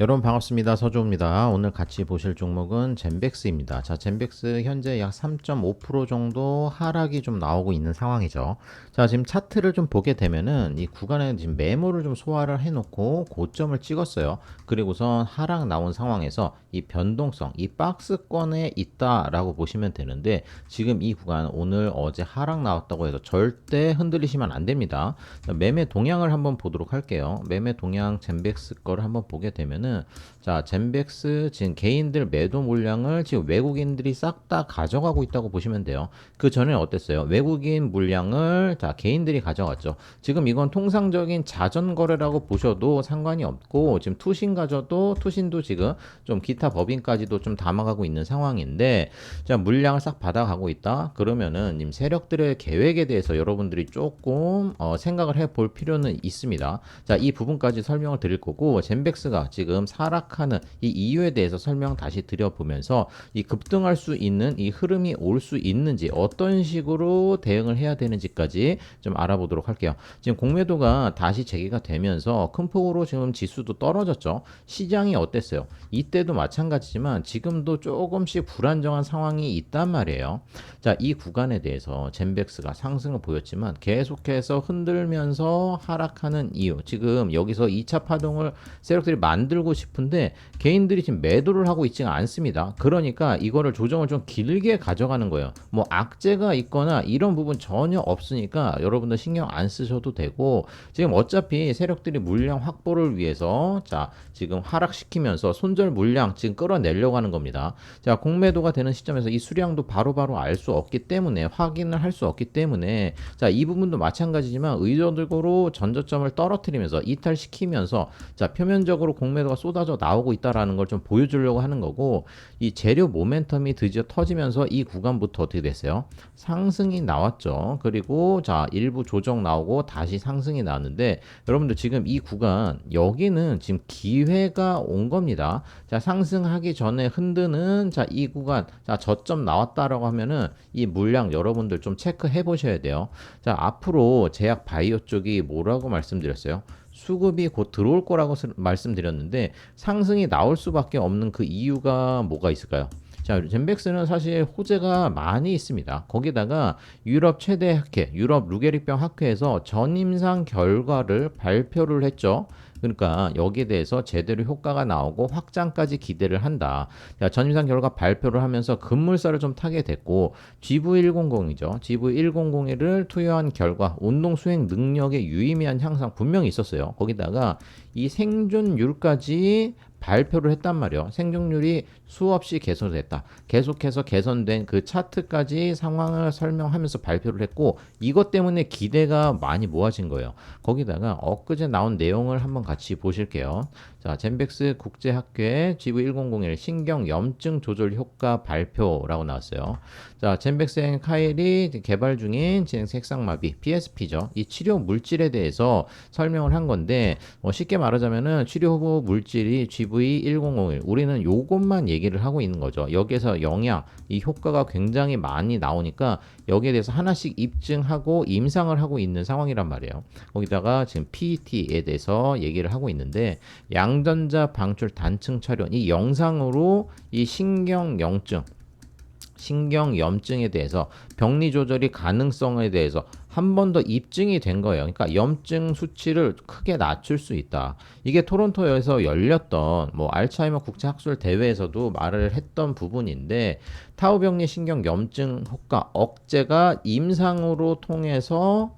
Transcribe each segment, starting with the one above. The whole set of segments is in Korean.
여러분 반갑습니다. 서주입니다. 오늘 같이 보실 종목은 젠백스입니다. 자, 젠백스 현재 약 3.5% 정도 하락이 좀 나오고 있는 상황이죠. 자, 지금 차트를 좀 보게 되면은 이 구간에 지금 매물을 좀 소화를 해놓고 고점을 찍었어요. 그리고선 하락 나온 상황에서 이 변동성, 이 박스권에 있다라고 보시면 되는데 지금 이 구간 오늘 어제 하락 나왔다고 해서 절대 흔들리시면 안 됩니다. 자, 매매 동향을 한번 보도록 할게요. 매매 동향 젠백스 거를 한번 보게 되면은 呢， 자, 젠백스 지금 개인들 매도 물량을 지금 외국인들이 싹 다 가져가고 있다고 보시면 돼요. 그 전에 어땠어요? 외국인 물량을 자, 개인들이 가져갔죠. 지금 이건 통상적인 자전 거래라고 보셔도 상관이 없고 지금 투신 가져도 투신도 지금 좀 기타 법인까지도 좀 담아가고 있는 상황인데 자, 물량을 싹 받아가고 있다. 그러면은 지금 세력들의 계획에 대해서 여러분들이 조금 어, 생각을 해 볼 필요는 있습니다. 자, 이 부분까지 설명을 드릴 거고 젠백스가 지금 하락 하는 이 이유에 대해서 설명 다시 드려보면서 이 급등할 수 있는 이 흐름이 올 수 있는지 어떤 식으로 대응을 해야 되는지까지 좀 알아보도록 할게요. 지금 공매도가 다시 재개가 되면서 큰 폭으로 지금 지수도 떨어졌죠. 시장이 어땠어요? 이때도 마찬가지지만 지금도 조금씩 불안정한 상황이 있단 말이에요. 자, 이 구간에 대해서 젠백스가 상승을 보였지만 계속해서 흔들면서 하락하는 이유. 지금 여기서 2차 파동을 세력들이 만들고 싶은데 개인들이 지금 매도를 하고 있지가 않습니다. 그러니까 이거를 조정을 좀 길게 가져가는 거예요. 뭐 악재가 있거나 이런 부분 전혀 없으니까 여러분들 신경 안 쓰셔도 되고 지금 어차피 세력들이 물량 확보를 위해서 자 지금 하락시키면서 손절 물량 지금 끌어내려고 하는 겁니다. 자 공매도가 되는 시점에서 이 수량도 바로바로 알 수 없기 때문에 확인을 할 수 없기 때문에 자 이 부분도 마찬가지지만 의도적으로 전저점을 떨어뜨리면서 이탈시키면서 자 표면적으로 공매도가 쏟아져 나 오고 있다라는 걸 좀 보여주려고 하는 거고 이 재료 모멘텀이 드디어 터지면서 이 구간부터 어떻게 됐어요? 상승이 나왔죠. 그리고 자 일부 조정 나오고 다시 상승이 나왔는데 여러분들 지금 이 구간 여기는 지금 기회가 온 겁니다. 자 상승하기 전에 흔드는 자 이 구간 자 저점 나왔다라고 하면은 이 물량 여러분들 좀 체크해 보셔야 돼요. 자 앞으로 제약 바이오 쪽이 뭐라고 말씀드렸어요? 수급이 곧 들어올 거라고 스- 말씀드렸는데 상승이 나올 수밖에 없는 그 이유가 뭐가 있을까요? 자, 젠백스는 사실 호재가 많이 있습니다. 거기다가 유럽 최대 학회, 유럽 루게릭병 학회에서 전임상 결과를 발표를 했죠. 그러니까 여기에 대해서 제대로 효과가 나오고 확장까지 기대를 한다. 자, 전임상 결과 발표를 하면서 급물살을 좀 타게 됐고 GV100이죠. GV100을 투여한 결과 운동 수행 능력의 유의미한 향상 분명히 있었어요. 거기다가 이 생존율까지 발표를 했단 말이에요. 생존율이 수없이 개선됐다. 계속해서 개선된 그 차트까지 상황을 설명하면서 발표를 했고 이것 때문에 기대가 많이 모아진 거예요. 거기다가 엊그제 나온 내용을 한번 같이 보실게요. 자, 젠백스 국제학회 GV1001 신경 염증 조절 효과 발표라고 나왔어요. 자, 젠백스 앤 카일이 개발 중인 진행 색상마비 PSP죠. 이 치료 물질에 대해서 설명을 한 건데 뭐 쉽게 말하자면은 치료 후보 물질이 GV1001 우리는 요것만 얘기 를 하고 있는 거죠. 여기에서 영양 이 효과가 굉장히 많이 나오니까 여기에 대해서 하나씩 입증하고 임상을 하고 있는 상황이란 말이에요. 거기다가 지금 PET에 대해서 얘기를 하고 있는데 양전자 방출 단층 촬영 이 영상으로 이 신경 염증 신경 염증에 대해서 병리 조절이 가능성에 대해서 한 번 더 입증이 된 거예요. 그러니까 염증 수치를 크게 낮출 수 있다. 이게 토론토에서 열렸던 뭐 알츠하이머 국제 학술 대회에서도 말을 했던 부분인데 타우 병리 신경 염증 효과 억제가 임상으로 통해서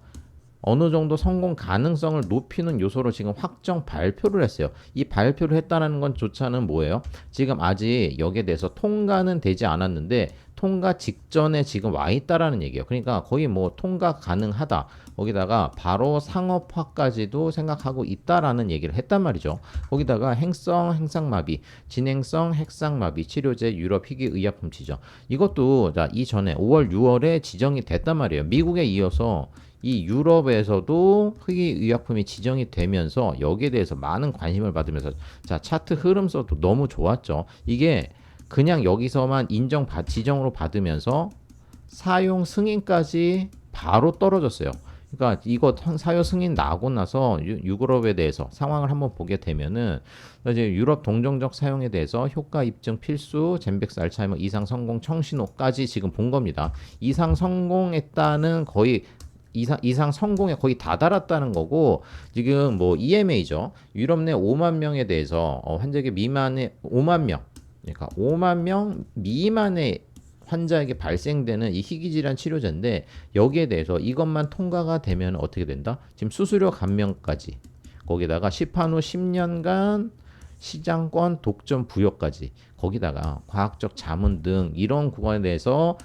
어느 정도 성공 가능성을 높이는 요소로 지금 확정 발표를 했어요. 이 발표를 했다는 건 조차는 뭐예요? 지금 아직 여기에 대해서 통과는 되지 않았는데 통과 직전에 지금 와 있다라는 얘기예요. 그러니까 거의 뭐 통과 가능하다. 거기다가 바로 상업화까지도 생각하고 있다라는 얘기를 했단 말이죠. 거기다가 행성 행상마비, 진행성 핵상마비 치료제 유럽 희귀 의약품 지정. 이것도 자 이전에 5월 6월에 지정이 됐단 말이에요. 미국에 이어서 이 유럽에서도 희귀 의약품이 지정이 되면서 여기에 대해서 많은 관심을 받으면서 자 차트 흐름서도 너무 좋았죠. 이게 그냥 여기서만 인정 받 지정으로 받으면서 사용 승인까지 바로 떨어졌어요. 그러니까 이거 한- 사유 승인 나고 나서 유- 유럽에 대해서 상황을 한번 보게 되면은 이제 유럽 동정적 사용에 대해서 효과 입증 필수 젠백스 알츠하이머 이상 성공 청신호까지 지금 본 겁니다. 이상 성공했다는 거의 이상, 이상 성공에 거의 다다랐다는 거고 지금 뭐 EMA죠. 유럽 내 5만 명에 대해서 어, 환자에게 미만의 5만 명 그러니까 5만 명 미만의 환자에게 발생되는 이 희귀질환 치료제인데 여기에 대해서 이것만 통과가 되면 어떻게 된다? 지금 수수료 감면까지 거기다가 시판 후 10년간 시장권 독점 부여까지 거기다가 과학적 자문 등 이런 구간에 대해서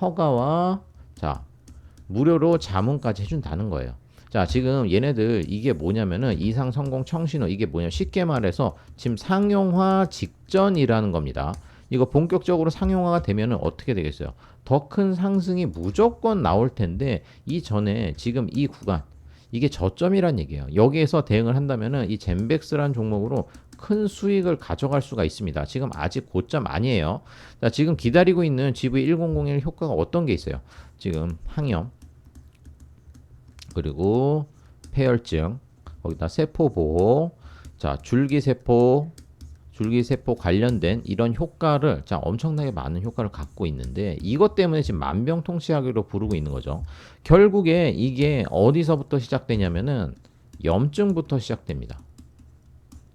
허가와 자 무료로 자문까지 해준다는 거예요. 자 지금 얘네들 이게 뭐냐면은 이상 성공 청신호 이게 뭐냐 쉽게 말해서 지금 상용화 직전이라는 겁니다. 이거 본격적으로 상용화가 되면은 어떻게 되겠어요? 더 큰 상승이 무조건 나올 텐데 이 전에 지금 이 구간 이게 저점이란 얘기예요. 여기에서 대응을 한다면은 이 젠백스란 종목으로 큰 수익을 가져갈 수가 있습니다. 지금 아직 고점 아니에요. 자, 지금 기다리고 있는 GV1001 효과가 어떤 게 있어요? 지금 항염 그리고 폐혈증 거기다 세포 보호 자 줄기 세포 줄기 세포 관련된 이런 효과를 자 엄청나게 많은 효과를 갖고 있는데 이것 때문에 지금 만병통치약으로 부르고 있는 거죠. 결국에 이게 어디서부터 시작되냐면은 염증부터 시작됩니다.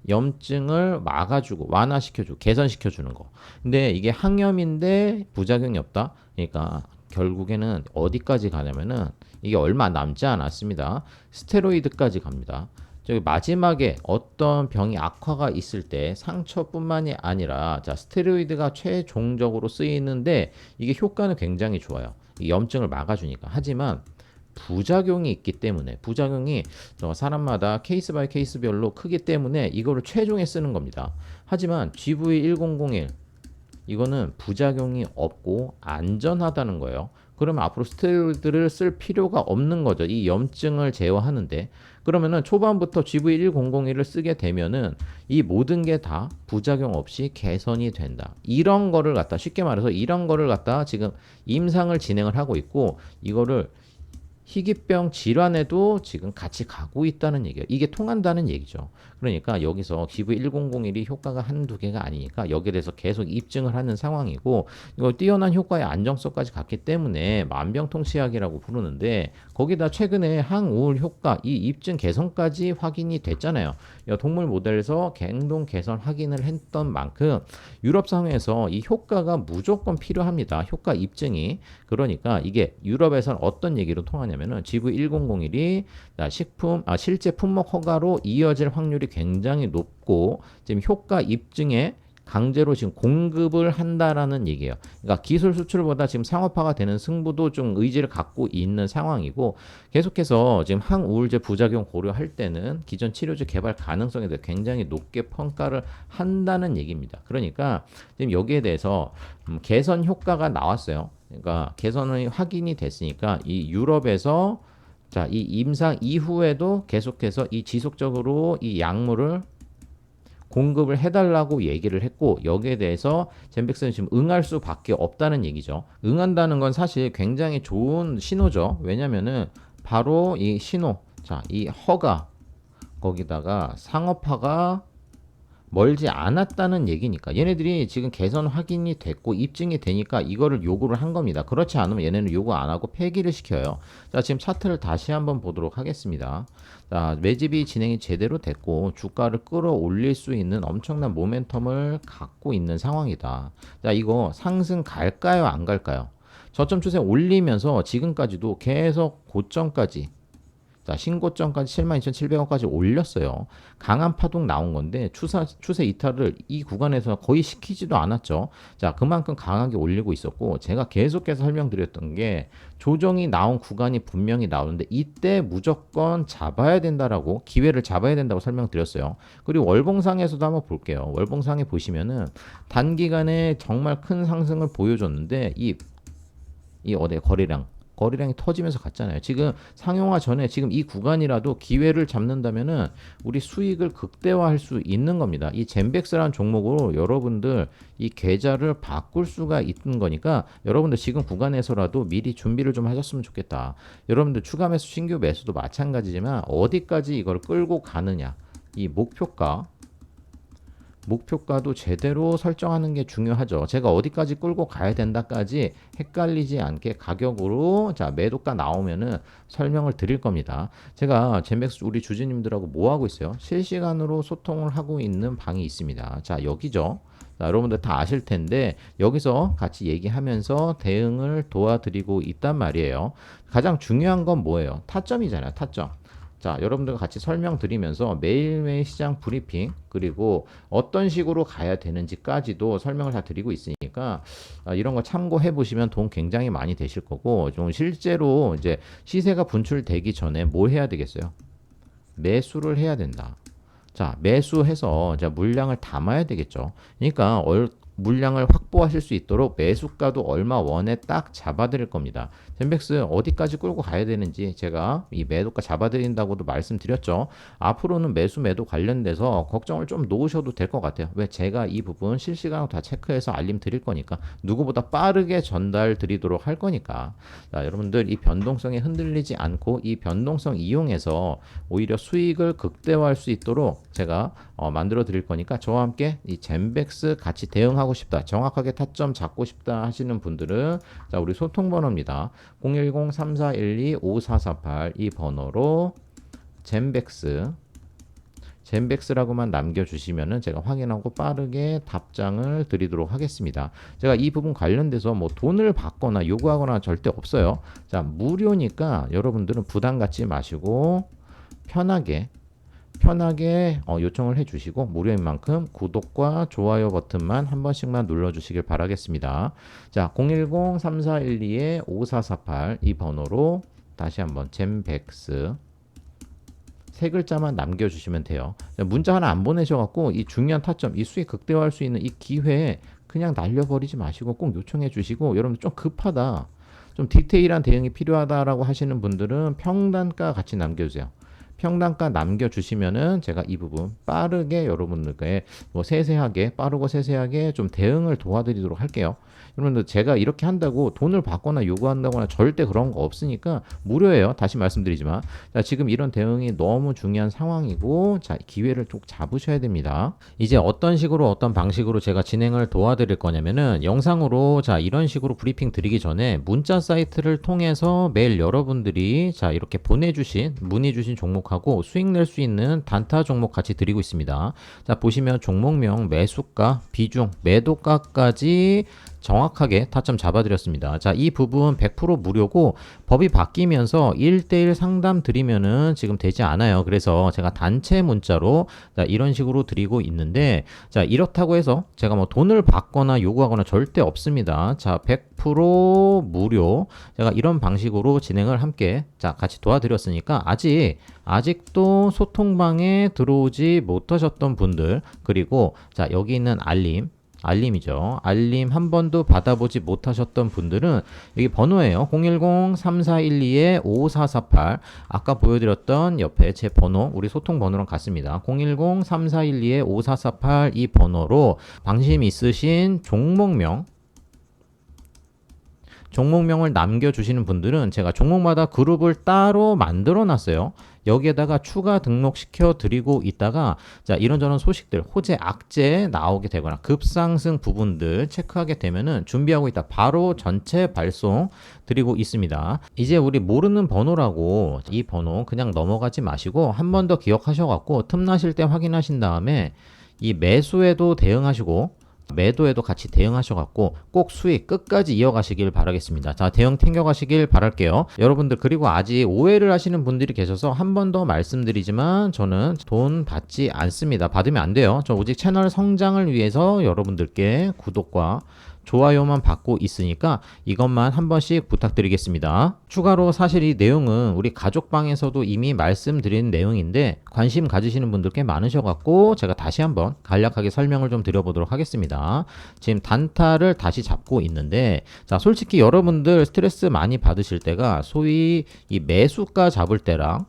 염증을 막아주고 완화시켜주고 개선시켜주는 거. 근데 이게 항염인데 부작용이 없다. 그러니까 결국에는 어디까지 가냐면은 이게 얼마 남지 않았습니다. 스테로이드까지 갑니다. 저기 마지막에 어떤 병이 악화가 있을 때 상처뿐만이 아니라 자 스테로이드가 최종적으로 쓰이는데 이게 효과는 굉장히 좋아요. 이 염증을 막아주니까. 하지만 부작용이 있기 때문에 부작용이 어, 사람마다 케이스 바이 케이스별로 크기 때문에 이거를 최종에 쓰는 겁니다. 하지만 GV1001 이거는 부작용이 없고 안전하다는 거예요. 그러면 앞으로 스테로이드를 쓸 필요가 없는 거죠. 이 염증을 제어하는데 그러면은 초반부터 GV1001을 쓰게 되면은 이 모든 게 다 부작용 없이 개선이 된다. 이런 거를 갖다 쉽게 말해서 이런 거를 갖다 지금 임상을 진행을 하고 있고 이거를 희귀병 질환에도 지금 같이 가고 있다는 얘기예요. 이게 통한다는 얘기죠. 그러니까 여기서 GV1001이 효과가 한두 개가 아니니까 여기에 대해서 계속 입증을 하는 상황이고 이거 뛰어난 효과의 안정성까지 갔기 때문에 만병통치약이라고 부르는데 거기다 최근에 항우울 효과 이 입증 개선까지 확인이 됐잖아요. 이 동물 모델에서 행동 개선 확인을 했던 만큼 유럽 상에서 이 효과가 무조건 필요합니다. 효과 입증이 그러니까 이게 유럽에서는 어떤 얘기로 통하냐면은 GV1001이 식품 아 실제 품목 허가로 이어질 확률이 굉장히 높고 지금 효과 입증에 강제로 지금 공급을 한다라는 얘기예요. 그러니까 기술 수출보다 지금 상업화가 되는 승부도 좀 의지를 갖고 있는 상황이고 계속해서 지금 항우울제 부작용 고려할 때는 기존 치료제 개발 가능성에 대해 굉장히 높게 평가를 한다는 얘기입니다. 그러니까 지금 여기에 대해서 음, 개선 효과가 나왔어요. 그러니까 개선이 확인이 됐으니까 이 유럽에서 자, 이 임상 이후에도 계속해서 이 지속적으로 이 약물을 공급을 해달라고 얘기를 했고 여기에 대해서 젠백스는 지금 응할 수밖에 없다는 얘기죠. 응한다는 건 사실 굉장히 좋은 신호죠. 왜냐면은 바로 이 신호, 자, 이 허가 거기다가 상업화가 멀지 않았다는 얘기니까 얘네들이 지금 개선 확인이 됐고 입증이 되니까 이거를 요구를 한 겁니다. 그렇지 않으면 얘네는 요구 안 하고 폐기를 시켜요. 자 지금 차트를 다시 한번 보도록 하겠습니다. 자 매집이 진행이 제대로 됐고 주가를 끌어올릴 수 있는 엄청난 모멘텀을 갖고 있는 상황이다. 자 이거 상승 갈까요 안 갈까요? 저점 추세 올리면서 지금까지도 계속 고점까지 자, 신고점까지 72,700원까지 올렸어요. 강한 파동 나온 건데 추사, 추세 이탈을 이 구간에서 거의 시키지도 않았죠. 자, 그만큼 강하게 올리고 있었고 제가 계속해서 설명드렸던 게 조정이 나온 구간이 분명히 나오는데 이때 무조건 잡아야 된다라고 기회를 잡아야 된다고 설명드렸어요. 그리고 월봉상에서도 한번 볼게요. 월봉상에 보시면은 단기간에 정말 큰 상승을 보여줬는데 이 이 어디 거래량 거래량이 터지면서 갔잖아요. 지금 상용화 전에 지금 이 구간이라도 기회를 잡는다면은 우리 수익을 극대화할 수 있는 겁니다. 이 젠백스라는 종목으로 여러분들 이 계좌를 바꿀 수가 있는 거니까 여러분들 지금 구간에서라도 미리 준비를 좀 하셨으면 좋겠다. 여러분들 추가 매수 신규 매수도 마찬가지지만 어디까지 이걸 끌고 가느냐 이 목표가 목표가도 제대로 설정하는 게 중요하죠. 제가 어디까지 끌고 가야 된다까지 헷갈리지 않게 가격으로 자 매도가 나오면은 설명을 드릴 겁니다. 제가 젠백스 우리 주주님들하고 뭐 하고 있어요? 실시간으로 소통을 하고 있는 방이 있습니다. 자 여기죠. 자, 여러분들 다 아실 텐데 여기서 같이 얘기하면서 대응을 도와드리고 있단 말이에요. 가장 중요한 건 뭐예요? 타점이잖아요. 타점. 자, 여러분들과 같이 설명드리면서 매일매일 시장 브리핑 그리고 어떤 식으로 가야 되는지까지도 설명을 다 드리고 있으니까 아, 이런 거 참고해 보시면 돈 굉장히 많이 되실 거고 좀 실제로 이제 시세가 분출되기 전에 뭘 해야 되겠어요? 매수를 해야 된다. 자, 매수해서 자, 물량을 담아야 되겠죠. 그러니까 얼, 물량을 확보하실 수 있도록 매수가도 얼마 원에 딱 잡아드릴 겁니다. 젠백스 어디까지 끌고 가야 되는지 제가 이 매도가 잡아드린다고도 말씀드렸죠. 앞으로는 매수 매도 관련돼서 걱정을 좀 놓으셔도 될 것 같아요. 왜 제가 이 부분 실시간으로 다 체크해서 알림 드릴 거니까 누구보다 빠르게 전달 드리도록 할 거니까 자, 여러분들 이 변동성에 흔들리지 않고 이 변동성 이용해서 오히려 수익을 극대화할 수 있도록 제가 어, 만들어 드릴 거니까 저와 함께 이 젠백스 같이 대응하고 싶다 정확하게 타점 잡고 싶다 하시는 분들은 자 우리 소통 번호입니다 010-3412-5448 이 번호로 젠백스 젠백스라고만 남겨주시면은 제가 확인하고 빠르게 답장을 드리도록 하겠습니다. 제가 이 부분 관련돼서 뭐 돈을 받거나 요구하거나 절대 없어요. 자, 무료니까 여러분들은 부담 갖지 마시고 편하게 편하게 어, 요청을 해주시고 무료인 만큼 구독과 좋아요 버튼만 한 번씩만 눌러주시길 바라겠습니다. 자, 010-3412-5448 이 번호로 다시 한번 잼백스 세 글자만 남겨주시면 돼요. 문자 하나 안 보내셔갖고 이 중요한 타점, 이 수익 극대화할 수 있는 이 기회에 그냥 날려버리지 마시고 꼭 요청해 주시고 여러분 좀 급하다. 좀 디테일한 대응이 필요하다라고 하시는 분들은 평단가 같이 남겨주세요. 평단가 남겨주시면은 제가 이 부분 빠르게 여러분들께 뭐 세세하게 빠르고 세세하게 좀 대응을 도와드리도록 할게요. 여러분들 제가 이렇게 한다고 돈을 받거나 요구한다거나 절대 그런 거 없으니까 무료예요. 다시 말씀드리지만 자, 지금 이런 대응이 너무 중요한 상황이고 자 기회를 꼭 잡으셔야 됩니다. 이제 어떤 식으로 어떤 방식으로 제가 진행을 도와드릴 거냐면은 영상으로 자 이런 식으로 브리핑 드리기 전에 문자 사이트를 통해서 매일 여러분들이 자 이렇게 보내주신 문의 주신 종목 하고 수익 낼 수 있는 단타 종목 같이 드리고 있습니다. 자 보시면 종목명 매수가 비중 매도가까지 정확하게 타점 잡아드렸습니다. 자, 이 부분 100% 무료고 법이 바뀌면서 1대1 상담 드리면은 지금 되지 않아요. 그래서 제가 단체 문자로 자, 이런 식으로 드리고 있는데 자, 이렇다고 해서 제가 뭐 돈을 받거나 요구하거나 절대 없습니다. 자, 100% 무료. 제가 이런 방식으로 진행을 함께 자, 같이 도와드렸으니까 아직 아직도 소통방에 들어오지 못하셨던 분들 그리고 자, 여기 있는 알림 알림이죠. 알림 한 번도 받아보지 못하셨던 분들은 여기 번호예요. 010-3412-5448 아까 보여드렸던 옆에 제 번호 우리 소통 번호랑 같습니다. 010-3412-5448 이 번호로 방심 있으신 종목명 종목명을 남겨주시는 분들은 제가 종목마다 그룹을 따로 만들어 놨어요. 여기에다가 추가 등록시켜 드리고 있다가 자 이런저런 소식들 호재 악재 나오게 되거나 급상승 부분들 체크하게 되면은 준비하고 있다 바로 전체 발송 드리고 있습니다 이제 우리 모르는 번호라고 이 번호 그냥 넘어가지 마시고 한 번 더 기억하셔 갖고 틈나실 때 확인하신 다음에 이 매수에도 대응하시고 매도에도 같이 대응하셔갖고 꼭 수익 끝까지 이어가시길 바라겠습니다. 자, 대응 챙겨가시길 바랄게요. 여러분들 그리고 아직 오해를 하시는 분들이 계셔서 한 번 더 말씀드리지만 저는 돈 받지 않습니다. 받으면 안 돼요. 저 오직 채널 성장을 위해서 여러분들께 구독과 좋아요만 받고 있으니까 이것만 한 번씩 부탁드리겠습니다. 추가로 사실 이 내용은 우리 가족방에서도 이미 말씀드린 내용인데 관심 가지시는 분들 꽤 많으셔갖고 제가 다시 한번 간략하게 설명을 좀 드려보도록 하겠습니다. 지금 단타를 다시 잡고 있는데 자 솔직히 여러분들 스트레스 많이 받으실 때가 소위 이 매수가 잡을 때랑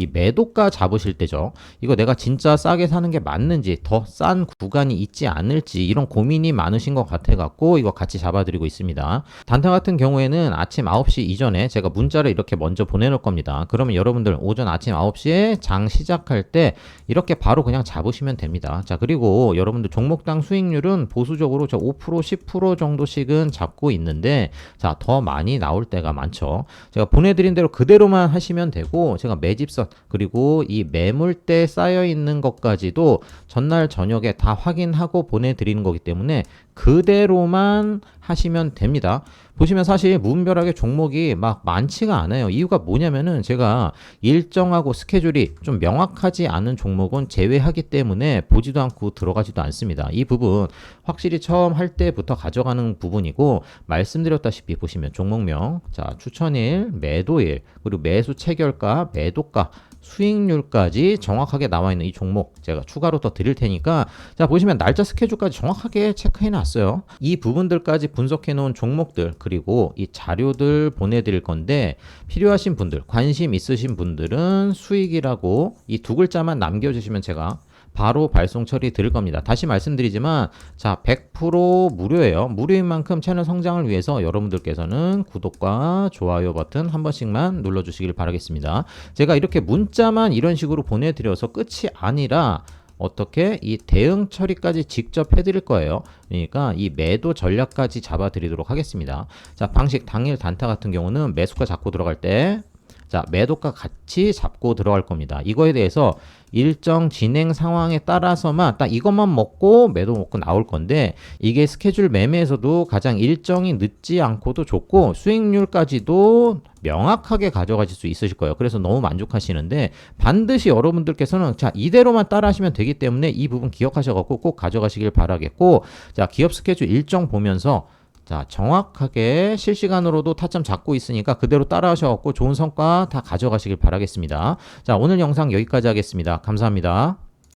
이 매도가 잡으실 때죠. 이거 내가 진짜 싸게 사는 게 맞는지 더 싼 구간이 있지 않을지 이런 고민이 많으신 것 같아 갖고 이거 같이 잡아드리고 있습니다. 단타 같은 경우에는 아침 9시 이전에 제가 문자를 이렇게 먼저 보내놓을 겁니다. 그러면 여러분들 오전 아침 9시에 장 시작할 때 이렇게 바로 그냥 잡으시면 됩니다. 자 그리고 여러분들 종목당 수익률은 보수적으로 저 5% 10% 정도씩은 잡고 있는데 자 더 많이 나올 때가 많죠. 제가 보내드린 대로 그대로만 하시면 되고 제가 매집선 그리고 이 매물대 쌓여 있는 것까지도 전날 저녁에 다 확인하고 보내드리는 거기 때문에 그대로만 하시면 됩니다. 보시면 사실 무분별하게 종목이 막 많지가 않아요. 이유가 뭐냐면은 제가 일정하고 스케줄이 좀 명확하지 않은 종목은 제외하기 때문에 보지도 않고 들어가지도 않습니다. 이 부분 확실히 처음 할 때부터 가져가는 부분이고 말씀드렸다시피 보시면 종목명, 자 추천일, 매도일, 그리고 매수 체결가, 매도가 수익률까지 정확하게 나와 있는 이 종목 제가 추가로 더 드릴 테니까 자 보시면 날짜 스케줄까지 정확하게 체크해 놨어요. 이 부분들까지 분석해 놓은 종목들 그리고 이 자료들 보내드릴 건데 필요하신 분들 관심 있으신 분들은 수익이라고 이 두 글자만 남겨주시면 제가 바로 발송 처리 드릴 겁니다. 다시 말씀드리지만 자 100% 무료예요. 무료인 만큼 채널 성장을 위해서 여러분들께서는 구독과 좋아요 버튼 한 번씩만 눌러주시길 바라겠습니다. 제가 이렇게 문자만 이런 식으로 보내드려서 끝이 아니라 어떻게 이 대응 처리까지 직접 해드릴 거예요. 그러니까 이 매도 전략까지 잡아드리도록 하겠습니다. 자 방식 당일 단타 같은 경우는 매수가 잡고 들어갈 때 자, 매도가 같이 잡고 들어갈 겁니다. 이거에 대해서 일정 진행 상황에 따라서만 딱 이것만 먹고 매도 먹고 나올 건데 이게 스케줄 매매에서도 가장 일정이 늦지 않고도 좋고 수익률까지도 명확하게 가져가실 수 있으실 거예요. 그래서 너무 만족하시는데 반드시 여러분들께서는 자 이대로만 따라하시면 되기 때문에 이 부분 기억하셔갖고 꼭 가져가시길 바라겠고 자 기업 스케줄 일정 보면서 자, 정확하게 실시간으로도 타점 잡고 있으니까 그대로 따라하셔갖고 좋은 성과 다 가져가시길 바라겠습니다. 자, 오늘 영상 여기까지 하겠습니다. 감사합니다.